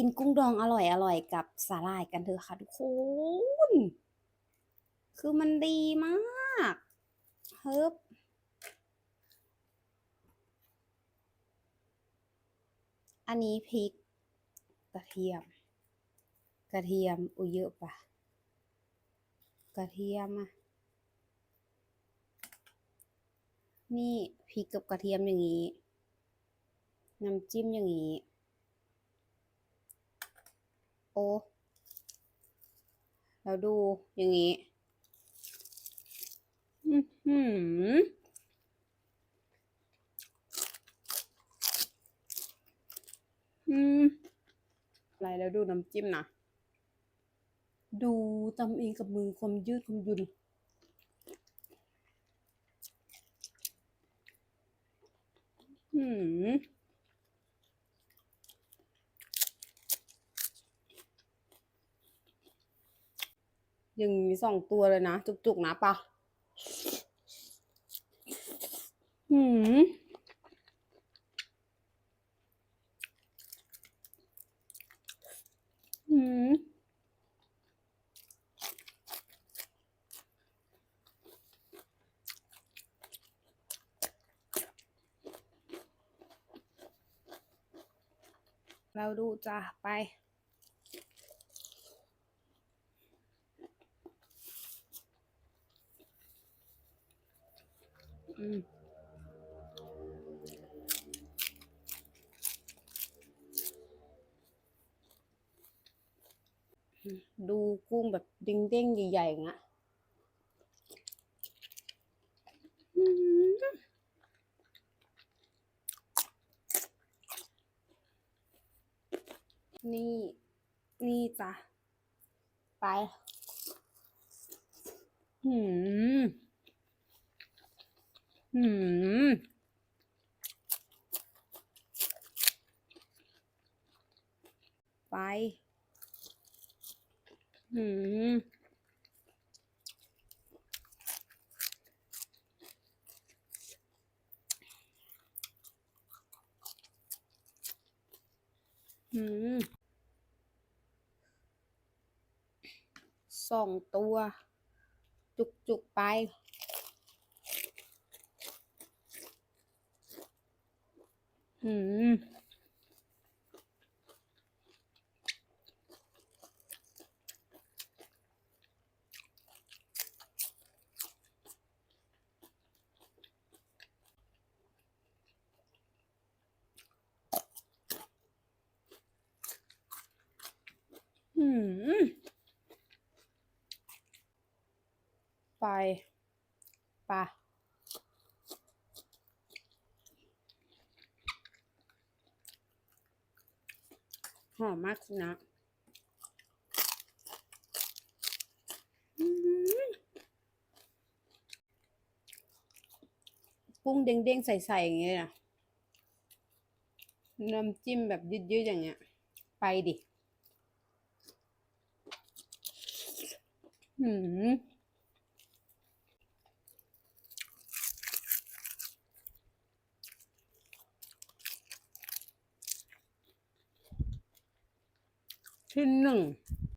กินกุ้งดองอร่อยอร่อยกับสาหร่ายกันเถอะค่ะทุกคน คือมันดีมากเฮิบอันนี้พริกกระเทียม กระเทียมอุ้ยเยอะปะกระเทียมอะนี่พริกกับกระเทียมอย่างนี้ น้ำจิ้มอย่างนี้ อ้แล้วดูอย่างนี้อือหืออืมอะไรแล้วดูน้ำจิ้มนะ ดูตำเองกับมือความยืดความยุ่นอืม อย่างนี้สองตัวเลยนะ จุกๆนะปะหืมหืมเราดูจ้ะไป ดูกุ้งแบบเด้งๆใหญ่ๆอย่างเงี้ยนี่ นี่จ้ะ ไป หืม หืมไปหืมหืมสองตัว จุกๆไป หืมหืมไปไปะ หอมมากสินะกุ้งเด้งๆ ใสๆ อย่างเงี้ยนะน้ำจิ้มแบบยืดๆ อย่างเงี้ย ไปดิหืม ที่หนึ่ง